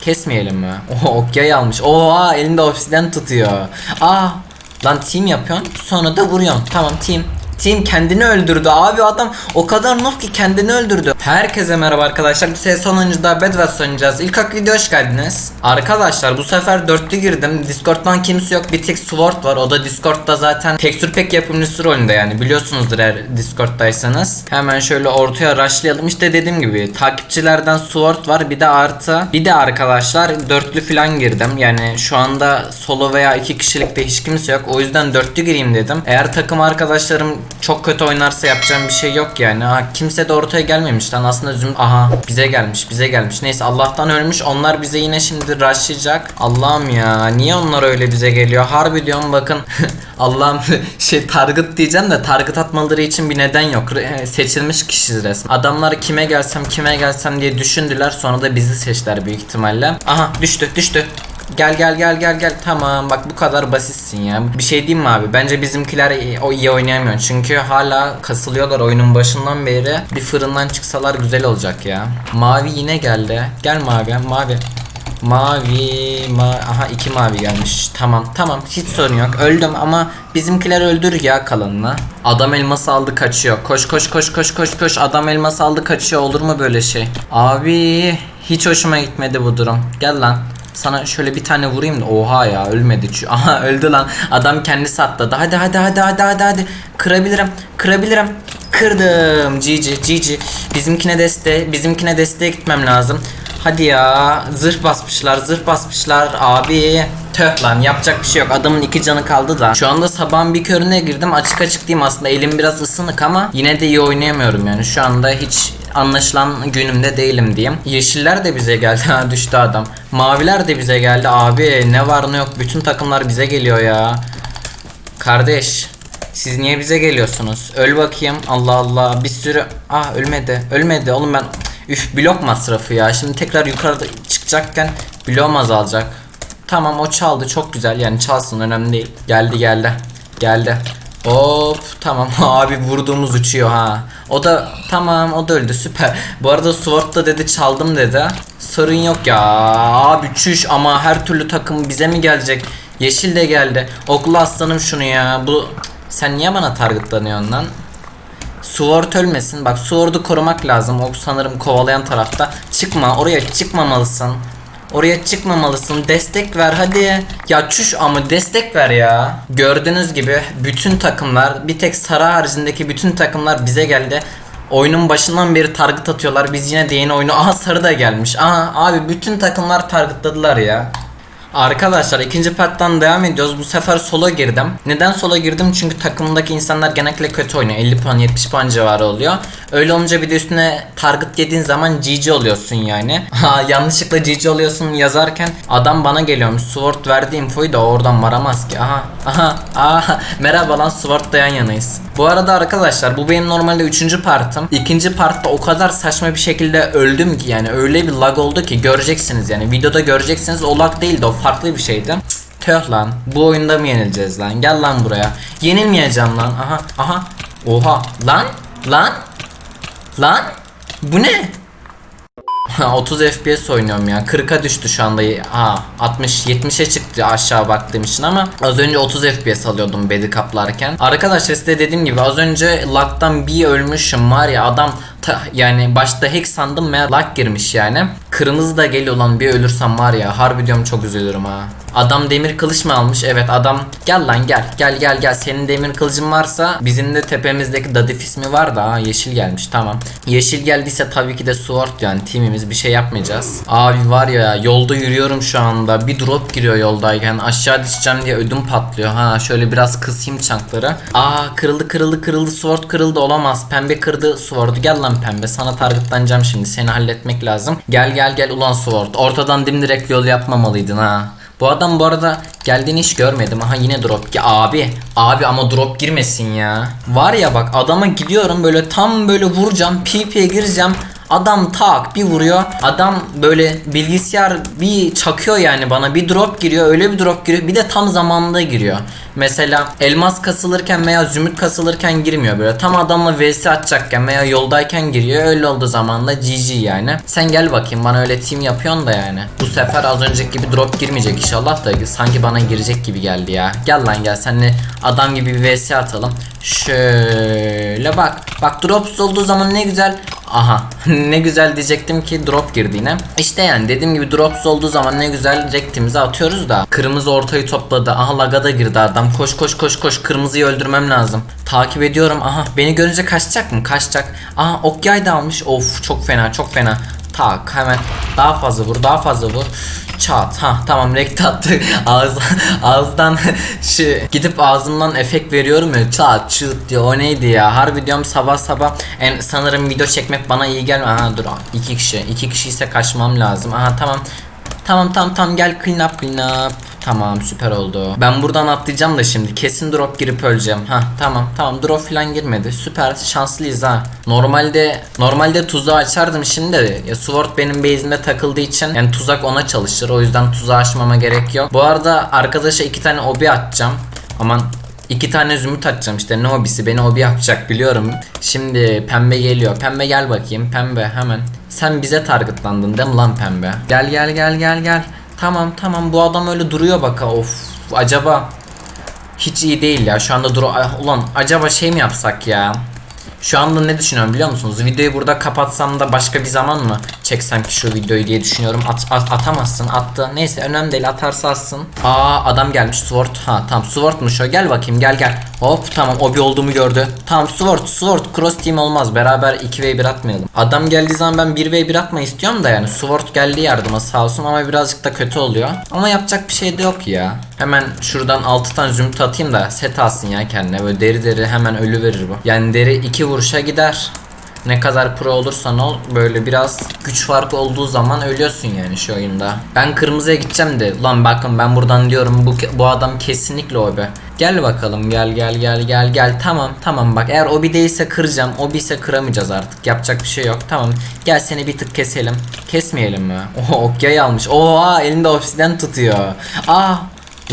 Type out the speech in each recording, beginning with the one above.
Kesmeyelim mi? Oha okyay almış. Oha elinde obsiden tutuyor. Aa lan team yapıyorsun sonra da vuruyorsun. Tamam team. Team kendini öldürdü abi adam o kadar noob ki kendini öldürdü. Herkese merhaba arkadaşlar. Bu sefer sonuncuda Bedwars oynayacağız. İlk hak video hoş geldiniz. Arkadaşlar bu sefer dörtlü girdim. Discord'dan kimse yok. Bir tek Sword var. O da Discord'da zaten tekstür pek yapımcısı rolünde yani. Biliyorsunuzdur eğer Discord'daysanız. Hemen şöyle ortaya rushlayalım. İşte dediğim gibi takipçilerden Sword var. Bir de artı. Bir de arkadaşlar dörtlü falan girdim. Yani şu anda solo veya iki kişilikte hiç kimse yok. O yüzden dörtlü gireyim dedim. Eğer takım arkadaşlarım çok kötü oynarsa yapacağım bir şey yok yani. Ha, kimse de ortaya gelmemiş lan. Aslında üzüm aha bize gelmiş bize gelmiş. Neyse Allah'tan ölmüş. Onlar bize yine şimdi rushlayacak. Allah'ım ya niye onlar öyle bize geliyor? Harbi diyorum bakın. Allah'ım şey target diyeceğim de target atmaları için bir neden yok. Re- Seçilmiş kişiyiz resmen. Adamlar kime gelsem kime gelsem diye düşündüler. Sonra da bizi seçtiler büyük ihtimalle. Aha düştü düştü. Gel gel gel gel gel tamam bak bu kadar basitsin ya. Bir şey diyeyim mi abi? Bence bizimkiler o iyi oynayamıyor. Çünkü hala kasılıyorlar oyunun başından beri. Bir fırından çıksalar güzel olacak ya. Mavi yine geldi. Gel mavi mavi. Mavi, ma aha iki mavi gelmiş. Tamam, tamam. Hiç sorun yok. Öldüm ama bizimkiler öldür ya kalanını. Adam elması aldı kaçıyor. Koş koş koş koş koş koş. Adam elması aldı kaçıyor. Olur mu böyle şey? Abi hiç hoşuma gitmedi bu durum. Gel lan. Sana şöyle bir tane vurayım da oha ya ölmedi. Aha öldü lan. Adam kendisi atladı. Hadi hadi hadi hadi hadi hadi. Kırabilirim. Kırabilirim. Kırdım. GG GG. Bizimkine deste bizimkine desteğe gitmem lazım. Hadi ya. Zırh basmışlar. Zırh basmışlar. Abi. Töh lan yapacak bir şey yok. Adamın iki canı kaldı da. Şu anda sabahın bir körüne girdim. Açık açık diyeyim aslında elim biraz ısınık ama yine de iyi oynayamıyorum yani. Şu anda hiç anlaşılan günümde değilim diyeyim. Yeşiller de bize geldi. Ha düştü adam. Maviler de bize geldi. Abi ne var ne yok. Bütün takımlar bize geliyor ya. Kardeş. Siz niye bize geliyorsunuz? Öl bakayım. Allah Allah. Bir sürü... Ah ölmedi. Ölmedi. Oğlum ben... Üf blok masrafı ya. Şimdi tekrar yukarıda çıkacakken bloğum azalacak. Tamam o çaldı. Çok güzel. Yani çalsın önemli değil. Geldi geldi. Geldi. Hop tamam abi vurduğumuz uçuyor ha. O da tamam o da öldü süper. Bu arada Sword da dedi çaldım dedi. Sorun yok ya abi çüş ama her türlü takım bize mi gelecek? Yeşil de geldi. Oklu aslanım şunu ya. Bu sen niye bana targetlanıyorsun lan? Sword ölmesin. Bak Sword'u korumak lazım. O sanırım kovalayan tarafta. Çıkma oraya çıkmamalısın. Oraya çıkmamalısın. Destek ver hadi. Ya çüş ama destek ver ya. Gördüğünüz gibi bütün takımlar bir tek Sarı haricindeki bütün takımlar bize geldi. Oyunun başından beri target atıyorlar. Biz yine de yeni oyunu. Aha sarı da gelmiş. Aha abi bütün takımlar targetladılar ya. Arkadaşlar ikinci parttan devam ediyoruz. Bu sefer sola girdim. Neden sola girdim? Çünkü takımdaki insanlar genellikle kötü oynuyor. 50 puan 70 puan civarı oluyor. Öyle olunca bir de üstüne target yediğin zaman GG oluyorsun yani. Ha yanlışlıkla GG oluyorsun yazarken adam bana geliyormuş. Sword verdi infoyu da oradan varamaz ki. Aha aha aha merhaba lan Sword'da yan yanayız. Bu arada arkadaşlar bu benim normalde 3. partım. İkinci partta o kadar saçma bir şekilde öldüm ki yani öyle bir lag oldu ki göreceksiniz yani videoda göreceksiniz o lag değildi o farklı bir şeydi. Tüh lan bu oyunda mı yenileceğiz lan gel lan buraya yenilmeyeceğim lan aha aha oha lan lan lan bu ne 30 FPS oynuyorum ya. 40'a düştü şu anda. Ha 60 70'e çıktı aşağı baktığım için ama az önce 30 FPS alıyordum bedi kaplarken. Arkadaşlar size dediğim gibi az önce lag'dan bir ölmüşüm var ya adam ta- yani başta hack sandım meğer lag girmiş yani. Kırmızı da geliyor lan bir ölürsem var ya harbi diyorum çok üzülürüm ha. Adam demir kılıç mı almış? Evet adam gel lan gel gel gel gel senin demir kılıcın varsa bizim de tepemizdeki dadif ismi var da ha, yeşil gelmiş tamam. Yeşil geldiyse tabii ki de sword yani timimiz bir şey yapmayacağız. Abi var ya yolda yürüyorum şu anda bir drop giriyor yoldayken aşağı düşeceğim diye ödüm patlıyor ha şöyle biraz kısayım çankları. Aa kırıldı kırıldı kırıldı sword kırıldı olamaz pembe kırdı sword'u gel lan pembe sana targetlanacağım şimdi seni halletmek lazım. Gel gel gel ulan sword ortadan dimdirek yol yapmamalıydın ha. Bu adam bu arada geldiğini hiç görmedim. Aha yine drop. Ya abi, abi ama drop girmesin ya. Var ya bak adama gidiyorum böyle tam böyle vuracağım. PvP'ye gireceğim. Adam tak bir vuruyor. Adam böyle bilgisayar bir çakıyor yani bana bir drop giriyor. Öyle bir drop giriyor. Bir de tam zamanında giriyor. Mesela elmas kasılırken veya zümrüt kasılırken girmiyor böyle. Tam adamla vs atacakken veya yoldayken giriyor. Öyle olduğu zaman da GG yani. Sen gel bakayım bana öyle team yapıyorsun da yani. Bu sefer az önceki gibi drop girmeyecek inşallah da sanki bana girecek gibi geldi ya. Gel lan gel senle adam gibi bir vs atalım. Şöyle bak. Bak drops olduğu zaman ne güzel. Aha ne güzel diyecektim ki drop girdi yine. İşte yani dediğim gibi drops olduğu zaman ne güzel rektimizi atıyoruz da. Kırmızı ortayı topladı. Aha laga da girdi adam. Koş koş koş koş kırmızıyı öldürmem lazım. Takip ediyorum. Aha beni görünce kaçacak mı? Kaçacak. Aha ok yay da almış. Of çok fena çok fena. Tak hemen daha fazla vur daha fazla vur. Çat ha tamam rekt attı ağız ağızdan şu gidip ağzımdan efekt veriyorum ya çat çıt diyor o neydi ya harbi diyorum sabah sabah en sanırım video çekmek bana iyi gelmiyor aha dur iki kişi iki kişi ise kaçmam lazım aha tamam tamam tamam tamam gel clean up clean up Tamam süper oldu. Ben buradan atlayacağım da şimdi. Kesin drop girip öleceğim. Ha tamam tamam drop falan girmedi. Süper şanslıyız ha. Normalde normalde tuzağı açardım şimdi de. Ya Sword benim base'imde takıldığı için yani tuzak ona çalışır. O yüzden tuzağı açmama gerek yok. Bu arada arkadaşa iki tane obi atacağım. Aman İki tane zümrüt atacağım işte ne hobisi beni hobi yapacak biliyorum. Şimdi pembe geliyor. Pembe gel bakayım pembe hemen. Sen bize targetlandın değil mi lan pembe? Gel gel gel gel gel. Tamam tamam. Bu adam öyle duruyor baka of acaba hiç iyi değil ya. Şu anda dur Ah, ulan acaba şey mi yapsak ya şu anda ne düşünüyorum biliyor musunuz? Videoyu burada kapatsam da başka bir zaman mı çeksem ki şu videoyu diye düşünüyorum. At, at- atamazsın. Attı. Neyse önemli değil. Atarsa atsın. Aa adam gelmiş. Sword. Ha tamam Sword'muş o. Gel bakayım gel gel. Hop tamam obi olduğumu gördü. Tamam Sword Sword cross team olmaz. Beraber 2v1 atmayalım. Adam geldiği zaman ben 1v1 atmayı istiyorum da yani. Sword geldi yardıma sağ olsun ama birazcık da kötü oluyor. Ama yapacak bir şey de yok ya. Hemen şuradan 6 tane zümrüt atayım da set alsın ya kendine. Böyle deri deri hemen ölü verir bu. Yani deri 2 vuruşa gider. Ne kadar pro olursan ol böyle biraz güç farkı olduğu zaman ölüyorsun yani şu oyunda. Ben kırmızıya gideceğim de lan bakın ben buradan diyorum bu bu adam kesinlikle obi. Gel bakalım gel gel gel gel gel tamam tamam bak eğer obi değilse kıracağım obi ise kıramayacağız artık yapacak bir şey yok tamam gel seni bir tık keselim kesmeyelim mi? Oha okyayı almış oha elinde obsiden tutuyor. Aa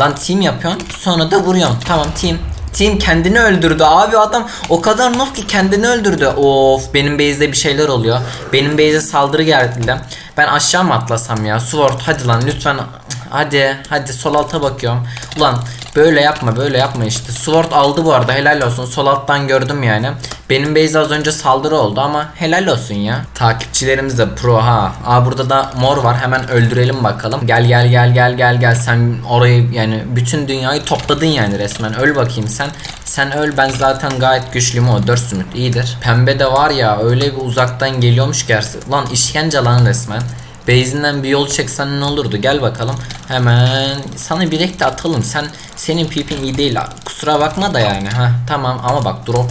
lan team yapıyorsun sonra da vuruyorsun tamam team Team kendini öldürdü abi adam o kadar noob ki kendini öldürdü. Of benim base'de bir şeyler oluyor. Benim base'e saldırı geldi. Ben aşağı mı atlasam ya? Sword hadi lan lütfen. Hadi hadi sol alta bakıyorum. Ulan böyle yapma böyle yapma işte. Sword aldı bu arada helal olsun. Sol alttan gördüm yani. Benim base az önce saldırı oldu ama helal olsun ya. Takipçilerimiz de pro ha. Aa burada da mor var hemen öldürelim bakalım. Gel gel gel gel gel gel sen orayı yani bütün dünyayı topladın yani resmen. Öl bakayım sen. Sen öl ben zaten gayet güçlüyüm o 4 sümüt iyidir. Pembe de var ya öyle bir uzaktan geliyormuş gerçi. Lan işkence lan resmen. Base'inden bir yol çeksen ne olurdu? Gel bakalım. Hemen sana bir de atalım. Sen senin pipin iyi değil. Kusura bakma da yani. Ha tamam ama bak drop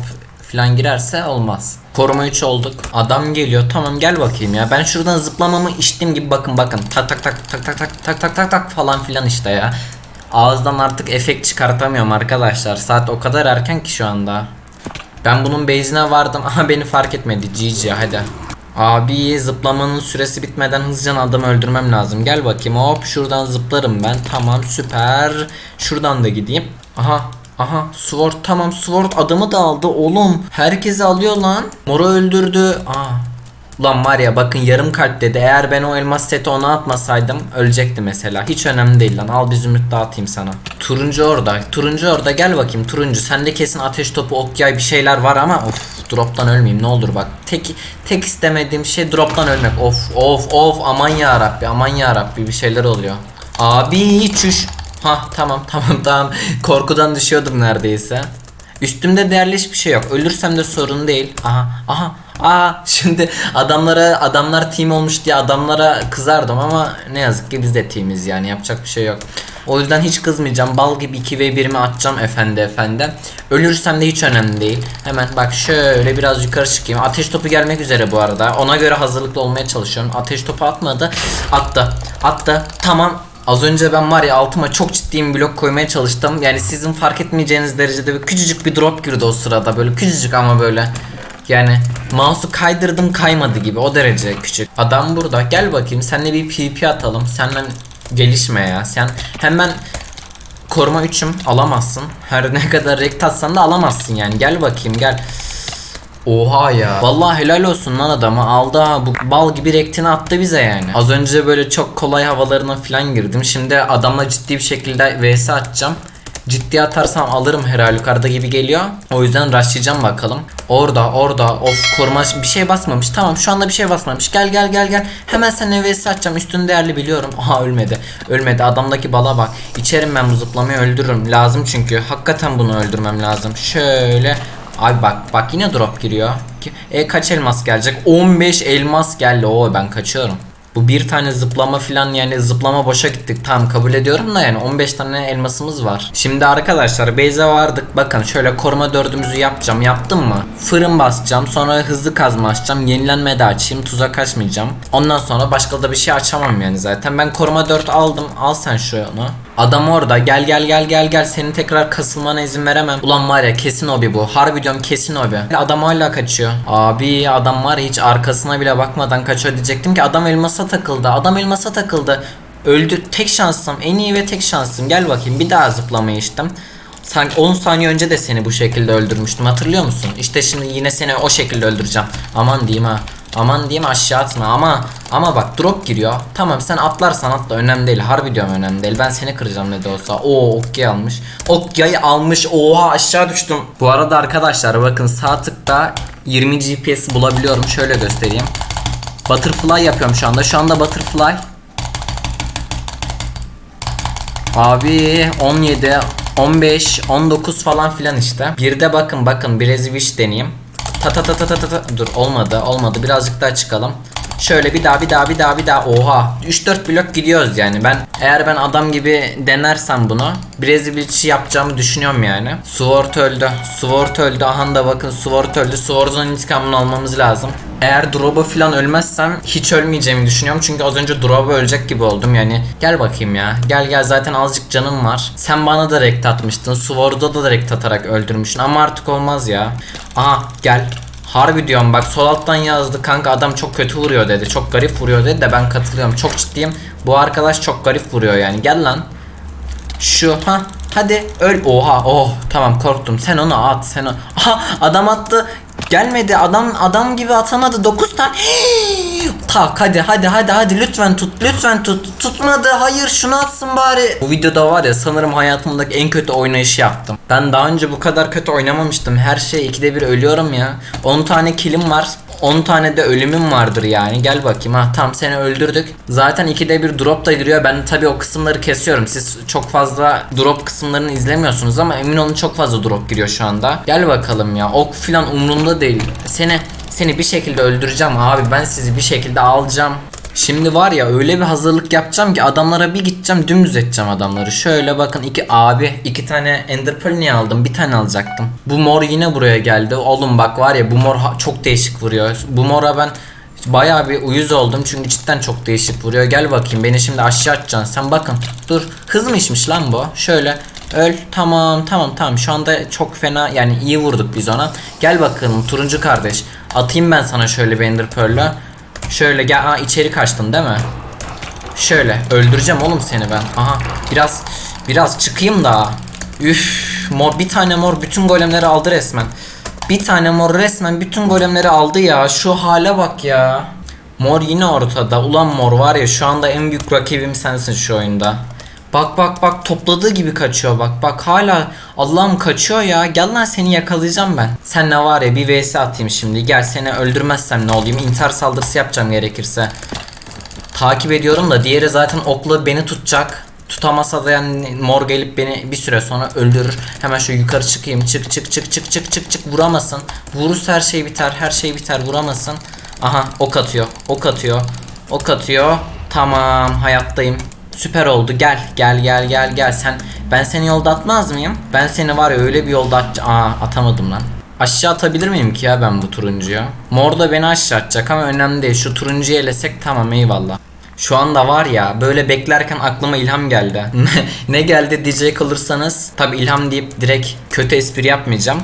falan girerse olmaz. Koruma 3 olduk. Adam geliyor. Tamam gel bakayım ya. Ben şuradan zıplamamı içtim gibi bakın bakın. Tak tak tak tak tak tak tak tak tak tak falan filan işte ya. Ağızdan artık efekt çıkartamıyorum arkadaşlar. Saat o kadar erken ki şu anda. Ben bunun base'ine vardım. Aha beni fark etmedi. GG hadi. Abi zıplamanın süresi bitmeden hızlıca adamı öldürmem lazım. Gel bakayım hop şuradan zıplarım ben. Tamam süper. Şuradan da gideyim. Aha Aha Sword tamam Sword adamı da aldı oğlum. Herkesi alıyor lan. Moro öldürdü. Aa. Ulan var ya bakın yarım kalp dedi. Eğer ben o elmas seti ona atmasaydım ölecekti mesela. Hiç önemli değil lan. Al bir zümrüt dağıtayım sana. Turuncu orada. Turuncu orada. Gel bakayım turuncu. Sende kesin ateş topu, ok yay bir şeyler var ama of droptan ölmeyeyim ne olur bak. Tek tek istemediğim şey droptan ölmek. Of of of aman ya Rabbi aman ya Rabbi bir şeyler oluyor. Abi çüş. Ha tamam tamam tamam. Korkudan düşüyordum neredeyse. Üstümde değerli hiçbir şey yok. Ölürsem de sorun değil. Aha aha. Aa şimdi adamlara adamlar team olmuş diye adamlara kızardım ama ne yazık ki biz de teamiz yani yapacak bir şey yok. O yüzden hiç kızmayacağım. Bal gibi 2v1'imi atacağım efendi efendi. Ölürsem de hiç önemli değil. Hemen bak şöyle biraz yukarı çıkayım. Ateş topu gelmek üzere bu arada. Ona göre hazırlıklı olmaya çalışıyorum. Ateş topu atmadı. Attı. Attı. Tamam. Az önce ben var ya altıma çok ciddiyim blok koymaya çalıştım. Yani sizin fark etmeyeceğiniz derecede bir küçücük bir drop girdi o sırada. Böyle küçücük ama böyle. Yani Mouse'u kaydırdım kaymadı gibi o derece küçük. Adam burada gel bakayım senle bir PvP atalım. Senden gelişme ya. Sen hemen koruma 3'üm alamazsın. Her ne kadar rekt atsan da alamazsın yani. Gel bakayım gel. Oha ya. Vallahi helal olsun lan adama. Aldı ha bu bal gibi rektini attı bize yani. Az önce böyle çok kolay havalarına falan girdim. Şimdi adamla ciddi bir şekilde vs atacağım. Ciddi atarsam alırım her halükarda gibi geliyor. O yüzden rushlayacağım bakalım. Orada orada of koruma bir şey basmamış. Tamam şu anda bir şey basmamış. Gel gel gel gel. Hemen seninle vs atacağım. Üstün değerli biliyorum. Aha ölmedi. Ölmedi. Adamdaki bala bak. İçerim ben bu zıplamayı öldürürüm. Lazım çünkü. Hakikaten bunu öldürmem lazım. Şöyle Ay bak bak yine drop giriyor. E kaç elmas gelecek? 15 elmas geldi. Oo ben kaçıyorum. Bu bir tane zıplama filan yani zıplama boşa gittik. Tamam kabul ediyorum da yani 15 tane elmasımız var. Şimdi arkadaşlar base'e vardık. Bakın şöyle koruma dördümüzü yapacağım. Yaptım mı? Fırın basacağım. Sonra hızlı kazma açacağım. Yenilenme de açayım. Tuzak açmayacağım. Ondan sonra başka da bir şey açamam yani zaten. Ben koruma 4 aldım. Al sen şunu. Adam orada gel gel gel gel gel senin tekrar kasılmana izin veremem. Ulan var ya kesin obi bu. Harbi diyorum kesin obi. Adam hala kaçıyor. Abi adam var hiç arkasına bile bakmadan kaçıyor diyecektim ki adam elmasa takıldı. Adam elmasa takıldı. Öldü. Tek şansım. En iyi ve tek şansım. Gel bakayım bir daha zıplamayı içtim. Sanki 10 saniye önce de seni bu şekilde öldürmüştüm hatırlıyor musun? İşte şimdi yine seni o şekilde öldüreceğim. Aman diyeyim ha. Aman diyeyim aşağı atma ama ama bak drop giriyor. Tamam sen atlarsan atla önemli değil. Harbi diyorum önemli değil. Ben seni kıracağım ne de olsa. Oo okyayı almış. Okyayı almış. Oha aşağı düştüm. Bu arada arkadaşlar bakın sağ tıkta 20 GPS bulabiliyorum. Şöyle göstereyim. Butterfly yapıyorum şu anda. Şu anda butterfly. Abi 17, 15, 19 falan filan işte. Bir de bakın bakın Breziviş deneyeyim. Ta ta ta ta ta ta. Dur olmadı olmadı birazcık daha çıkalım. Şöyle bir daha bir daha bir daha bir daha. Oha. 3-4 blok gidiyoruz yani. Ben eğer ben adam gibi denersem bunu Breziviç'i yapacağımı düşünüyorum yani. Sword öldü. Sword öldü. Aha da bakın Sword öldü. Sword'un intikamını almamız lazım. Eğer Drop'a falan ölmezsem hiç ölmeyeceğimi düşünüyorum. Çünkü az önce Drop'a ölecek gibi oldum. Yani Gel bakayım ya. Gel gel. Zaten azıcık canım var. Sen bana da rekt atmıştın. Sword'a da rekt atarak öldürmüşsün. Ama artık olmaz ya. Aha gel Harbi diyorum bak sol alttan yazdı kanka adam çok kötü vuruyor dedi. Çok garip vuruyor dedi de ben katılıyorum. Çok ciddiyim. Bu arkadaş çok garip vuruyor yani. Gel lan. Şu ha hadi öl. Oha oh tamam korktum. Sen onu at sen o. Aha adam attı. Gelmedi adam adam gibi atamadı 9 tane Tak hadi hadi hadi hadi lütfen tut lütfen tut Tutmadı hayır şunu atsın bari Bu videoda var ya sanırım hayatımdaki en kötü oynayışı yaptım Ben daha önce bu kadar kötü oynamamıştım Her şey ikide bir ölüyorum ya 10 tane kilim var 10 tane de ölümüm vardır yani. Gel bakayım ha tam seni öldürdük. Zaten ikide bir drop da giriyor. Ben tabii o kısımları kesiyorum. Siz çok fazla drop kısımlarını izlemiyorsunuz ama emin olun çok fazla drop giriyor şu anda. Gel bakalım ya. Ok filan umurumda değil. Seni seni bir şekilde öldüreceğim abi. Ben sizi bir şekilde alacağım. Şimdi var ya öyle bir hazırlık yapacağım ki adamlara bir gideceğim dümdüz edeceğim adamları. Şöyle bakın iki abi iki tane Ender Pearl niye aldım? Bir tane alacaktım. Bu mor yine buraya geldi. Oğlum bak var ya bu mor çok değişik vuruyor. Bu mora ben bayağı bir uyuz oldum çünkü cidden çok değişik vuruyor. Gel bakayım beni şimdi aşağı atacaksın. Sen bakın. Dur. Hız mı içmiş lan bu? Şöyle Öl tamam tamam tamam şu anda çok fena yani iyi vurduk biz ona. Gel bakalım turuncu kardeş. Atayım ben sana şöyle bir Ender Pearl'ü. Şöyle gel Aa, içeri kaçtın değil mi? Şöyle öldüreceğim oğlum seni ben. Aha biraz biraz çıkayım da. Üf mor bir tane mor bütün golemleri aldı resmen. Bir tane mor resmen bütün golemleri aldı ya. Şu hale bak ya. Mor yine ortada. Ulan mor var ya şu anda en büyük rakibim sensin şu oyunda. Bak bak bak topladığı gibi kaçıyor bak. Bak hala Allah'ım kaçıyor ya. Gel lan seni yakalayacağım ben. Sen ne var ya bir vs atayım şimdi. Gel seni öldürmezsem ne olayım. İntihar saldırısı yapacağım gerekirse. Takip ediyorum da diğeri zaten okla beni tutacak. Tutamasa da yani mor gelip beni bir süre sonra öldürür. Hemen şu yukarı çıkayım. Çık çık çık çık çık çık çık vuramasın. Vurursa her şey biter. Her şey biter. Vuramasın. Aha ok atıyor. Ok atıyor. Ok atıyor. Tamam hayattayım. Süper oldu. Gel gel gel gel gel. Sen ben seni yolda atmaz mıyım? Ben seni var ya öyle bir yolda at Aa atamadım lan. Aşağı atabilir miyim ki ya ben bu turuncuya? Mor da beni aşağı atacak ama önemli değil. Şu turuncuyu elesek tamam eyvallah. Şu anda var ya böyle beklerken aklıma ilham geldi. ne geldi diyecek kalırsanız tabi ilham deyip direkt kötü espri yapmayacağım.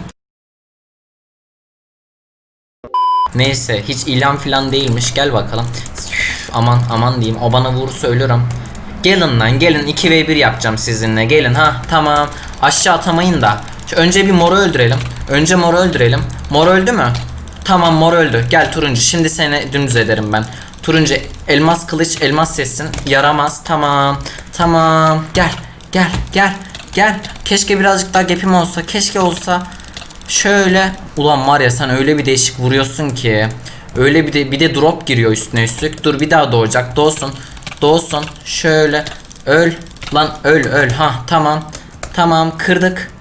Neyse hiç ilan falan değilmiş. Gel bakalım. Üf, aman aman diyeyim. O bana vurursa ölürüm. Gelin lan gelin 2v1 yapacağım sizinle. Gelin ha tamam. Aşağı atamayın da. Şu önce bir moru öldürelim. Önce moru öldürelim. Mor öldü mü? Tamam mor öldü. Gel turuncu. Şimdi seni dümdüz ederim ben. Turuncu elmas kılıç elmas sessin. Yaramaz. Tamam. Tamam. Gel. Gel. Gel. Gel. Keşke birazcık daha gapim olsa. Keşke olsa. Şöyle. Ulan var ya sen öyle bir değişik vuruyorsun ki. Öyle bir de bir de drop giriyor üstüne üstlük. Dur bir daha doğacak. Doğsun. Doğsun. Şöyle. Öl. Lan öl öl. Ha tamam. Tamam kırdık.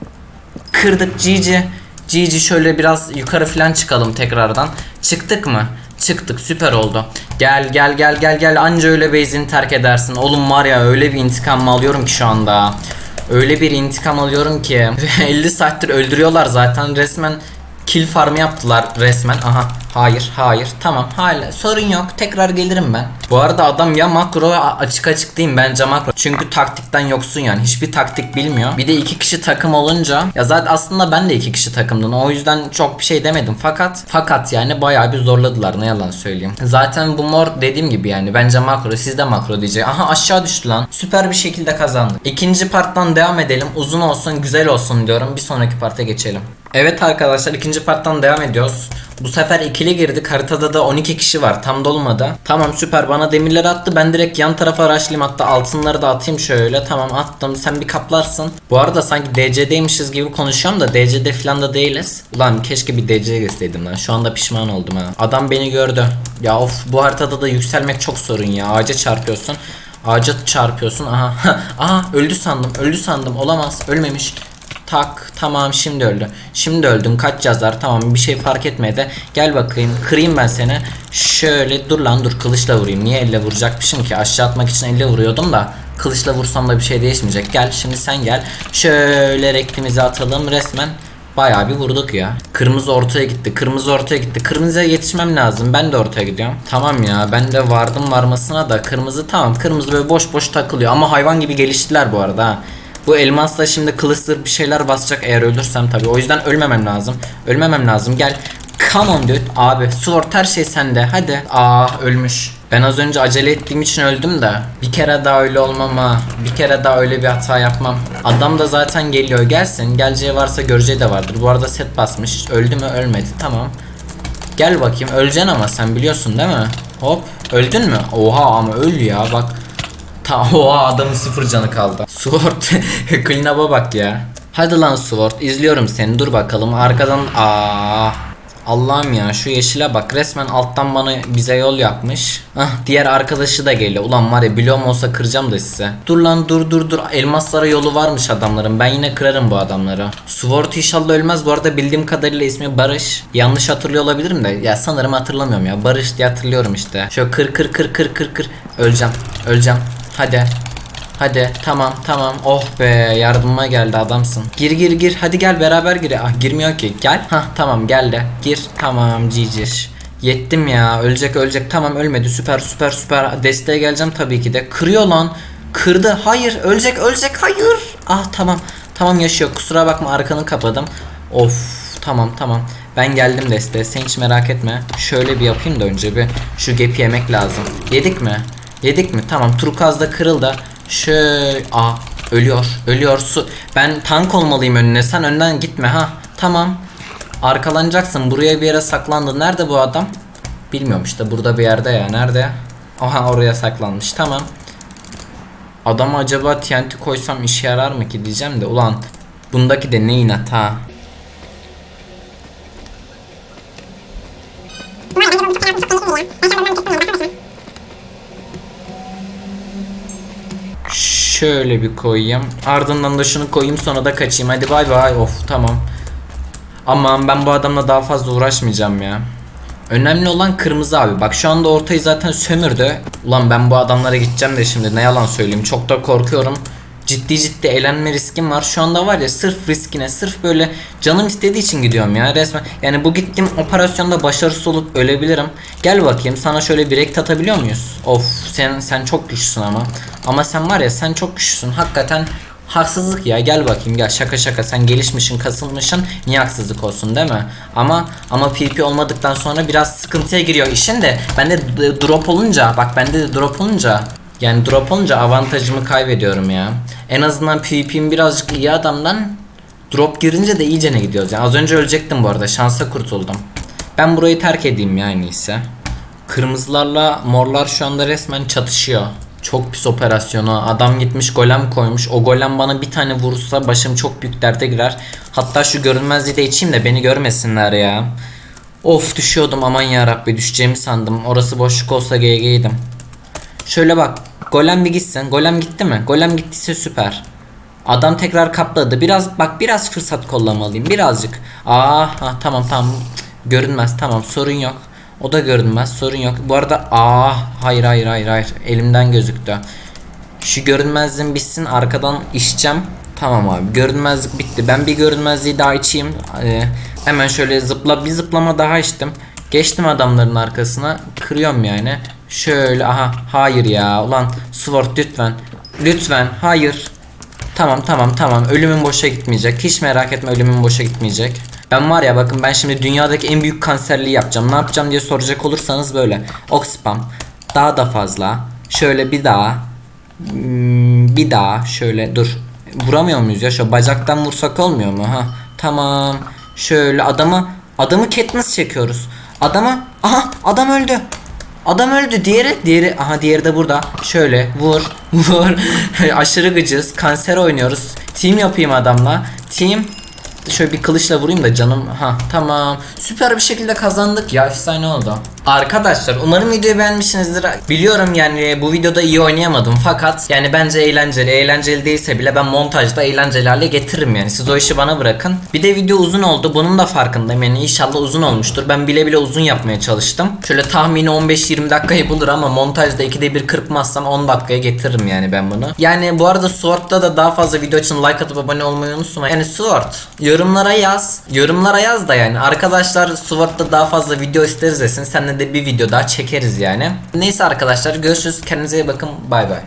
Kırdık Cici. Cici şöyle biraz yukarı falan çıkalım tekrardan. Çıktık mı? Çıktık süper oldu. Gel gel gel gel gel anca öyle base'ini terk edersin. Oğlum var ya öyle bir intikam alıyorum ki şu anda. Öyle bir intikam alıyorum ki 50 saattir öldürüyorlar zaten resmen kill farmı yaptılar resmen. Aha hayır hayır tamam hala sorun yok tekrar gelirim ben. Bu arada adam ya makro açık açık diyeyim bence makro. Çünkü taktikten yoksun yani hiçbir taktik bilmiyor. Bir de iki kişi takım olunca ya zaten aslında ben de iki kişi takımdım. O yüzden çok bir şey demedim. Fakat fakat yani bayağı bir zorladılar ne yalan söyleyeyim. Zaten bu mor dediğim gibi yani bence makro siz de makro diyecek. Aha aşağı düştü lan. Süper bir şekilde kazandık. İkinci parttan devam edelim. Uzun olsun güzel olsun diyorum. Bir sonraki parta geçelim. Evet arkadaşlar ikinci parttan devam ediyoruz. Bu sefer ikili girdik. Haritada da 12 kişi var. Tam dolmadı. Tamam süper. Bana demirleri attı. Ben direkt yan tarafa araçlayayım. Hatta altınları da atayım şöyle. Tamam attım. Sen bir kaplarsın. Bu arada sanki DC'deymişiz gibi konuşuyorum da DC'de falan da değiliz. Ulan keşke bir DC'ye geçseydim lan. Şu anda pişman oldum ha. Adam beni gördü. Ya of bu haritada da yükselmek çok sorun ya. Ağaca çarpıyorsun. Ağaca çarpıyorsun. Aha. Aha öldü sandım. Öldü sandım. Olamaz. Ölmemiş. Tak tamam şimdi öldü. Şimdi öldün kaç yazar tamam bir şey fark etmedi. Gel bakayım kırayım ben seni. Şöyle dur lan dur kılıçla vurayım. Niye elle vuracakmışım ki aşağı atmak için elle vuruyordum da. Kılıçla vursam da bir şey değişmeyecek. Gel şimdi sen gel. Şöyle rektimizi atalım resmen. Bayağı bir vurduk ya. Kırmızı ortaya gitti. Kırmızı ortaya gitti. Kırmızıya yetişmem lazım. Ben de ortaya gidiyorum. Tamam ya ben de vardım varmasına da kırmızı tamam. Kırmızı böyle boş boş takılıyor. Ama hayvan gibi geliştiler bu arada ha. Bu elmasla şimdi kılıçtır bir şeyler basacak eğer ölürsem tabii. O yüzden ölmemem lazım. Ölmemem lazım. Gel. Come on dude. Abi sword her şey sende. Hadi. Aa ölmüş. Ben az önce acele ettiğim için öldüm de. Bir kere daha öyle olmam ha. Bir kere daha öyle bir hata yapmam. Adam da zaten geliyor. Gelsin. Geleceği varsa göreceği de vardır. Bu arada set basmış. Öldü mü? Ölmedi. Tamam. Gel bakayım. Öleceksin ama sen biliyorsun değil mi? Hop. Öldün mü? Oha ama öl ya bak. Ta oha adamın sıfır canı kaldı. Sword clean up'a bak ya. Hadi lan Sword izliyorum seni dur bakalım arkadan aa Allah'ım ya şu yeşile bak resmen alttan bana bize yol yapmış. Ah diğer arkadaşı da geliyor. Ulan var ya bloğum olsa kıracağım da size. Dur lan dur dur dur. Elmaslara yolu varmış adamların. Ben yine kırarım bu adamları. Sword inşallah ölmez. Bu arada bildiğim kadarıyla ismi Barış. Yanlış hatırlıyor olabilirim de. Ya sanırım hatırlamıyorum ya. Barış diye hatırlıyorum işte. Şöyle kır kır kır kır kır kır. Öleceğim. Öleceğim. Hadi. Hadi tamam tamam oh be yardıma geldi adamsın. Gir gir gir hadi gel beraber gir. Ah girmiyor ki gel. Ha tamam geldi. Gir tamam cicir. Yettim ya ölecek ölecek tamam ölmedi süper süper süper desteğe geleceğim tabii ki de. Kırıyor lan. Kırdı hayır ölecek ölecek hayır. Ah tamam tamam yaşıyor kusura bakma arkanı kapadım. Of tamam tamam ben geldim desteğe sen hiç merak etme. Şöyle bir yapayım da önce bir şu gap yemek lazım. Yedik mi? Yedik mi? Tamam turkuaz da kırıldı. Şöyle aa ölüyor. Ölüyor su. Ben tank olmalıyım önüne. Sen önden gitme ha. Tamam. Arkalanacaksın. Buraya bir yere saklandı. Nerede bu adam? Bilmiyorum işte burada bir yerde ya. Nerede? Aha oraya saklanmış. Tamam. Adama acaba TNT koysam işe yarar mı ki diyeceğim de ulan bundaki de ne inat ha. Şöyle bir koyayım. Ardından da şunu koyayım sonra da kaçayım. Hadi bay bay. Of tamam. Aman ben bu adamla daha fazla uğraşmayacağım ya. Önemli olan kırmızı abi. Bak şu anda ortayı zaten sömürdü. Ulan ben bu adamlara gideceğim de şimdi ne yalan söyleyeyim. Çok da korkuyorum. Ciddi ciddi eğlenme riskim var. Şu anda var ya sırf riskine, sırf böyle canım istediği için gidiyorum ya resmen. Yani bu gittiğim operasyonda başarısız olup ölebilirim. Gel bakayım sana şöyle bir rekt atabiliyor muyuz? Of sen sen çok güçlüsün ama. Ama sen var ya sen çok güçlüsün. Hakikaten Haksızlık ya gel bakayım gel şaka şaka sen gelişmişsin kasılmışsın niye haksızlık olsun değil mi? Ama ama PP olmadıktan sonra biraz sıkıntıya giriyor işin de bende drop olunca bak bende de drop olunca yani drop olunca avantajımı kaybediyorum ya. En azından PvP'm birazcık iyi adamdan drop girince de iyicene gidiyoruz. Yani az önce ölecektim bu arada şansa kurtuldum. Ben burayı terk edeyim ya en iyisi. Kırmızılarla morlar şu anda resmen çatışıyor. Çok pis operasyonu. Adam gitmiş golem koymuş. O golem bana bir tane vurursa başım çok büyük derde girer. Hatta şu görünmezliği de içeyim de beni görmesinler ya. Of düşüyordum aman ya Rabbi düşeceğimi sandım. Orası boşluk olsa GG'ydim. Şöyle bak. Golem bir gitsin. Golem gitti mi? Golem gittiyse süper. Adam tekrar kapladı. Biraz bak biraz fırsat kollamalıyım. Birazcık. Aa ha, tamam tamam. Görünmez tamam sorun yok. O da görünmez sorun yok. Bu arada aa hayır hayır hayır hayır. Elimden gözüktü. Şu görünmezliğim bitsin arkadan içeceğim. Tamam abi görünmezlik bitti. Ben bir görünmezliği daha içeyim. Ee, hemen şöyle zıpla bir zıplama daha içtim. Geçtim adamların arkasına. Kırıyorum yani. Şöyle aha hayır ya. Ulan Sword lütfen. Lütfen hayır. Tamam tamam tamam ölümün boşa gitmeyecek. Hiç merak etme ölümün boşa gitmeyecek. Ben var ya bakın ben şimdi dünyadaki en büyük kanserliği yapacağım. Ne yapacağım diye soracak olursanız böyle. Oxpam. Daha da fazla. Şöyle bir daha. Hmm, bir daha şöyle dur. Vuramıyor muyuz ya? Şu bacaktan vursak olmuyor mu? Ha tamam. Şöyle adamı adamı Katniss çekiyoruz. Adamı aha adam öldü. Adam öldü. Diğeri diğeri aha diğeri de burada. Şöyle vur vur. Aşırı gıcız. Kanser oynuyoruz. Team yapayım adamla. Team Şöyle bir kılıçla vurayım da canım. Ha tamam. Süper bir şekilde kazandık ya. Efsane oldu. Arkadaşlar umarım videoyu beğenmişsinizdir. Biliyorum yani bu videoda iyi oynayamadım fakat yani bence eğlenceli. Eğlenceli değilse bile ben montajda eğlenceli hale getiririm yani. Siz o işi bana bırakın. Bir de video uzun oldu. Bunun da farkındayım. Yani inşallah uzun olmuştur. Ben bile bile uzun yapmaya çalıştım. Şöyle tahmini 15-20 dakikayı bulur ama montajda ikide bir kırpmazsam 10 dakikaya getiririm yani ben bunu. Yani bu arada Sword'da da daha fazla video için like atıp abone olmayı unutma. Yani Sword yorumlara yaz. Yorumlara yaz da yani. Arkadaşlar Sword'da daha fazla video isteriz desin. Seninle de bir video daha çekeriz yani. Neyse arkadaşlar görüşürüz. Kendinize iyi bakın. Bay bay.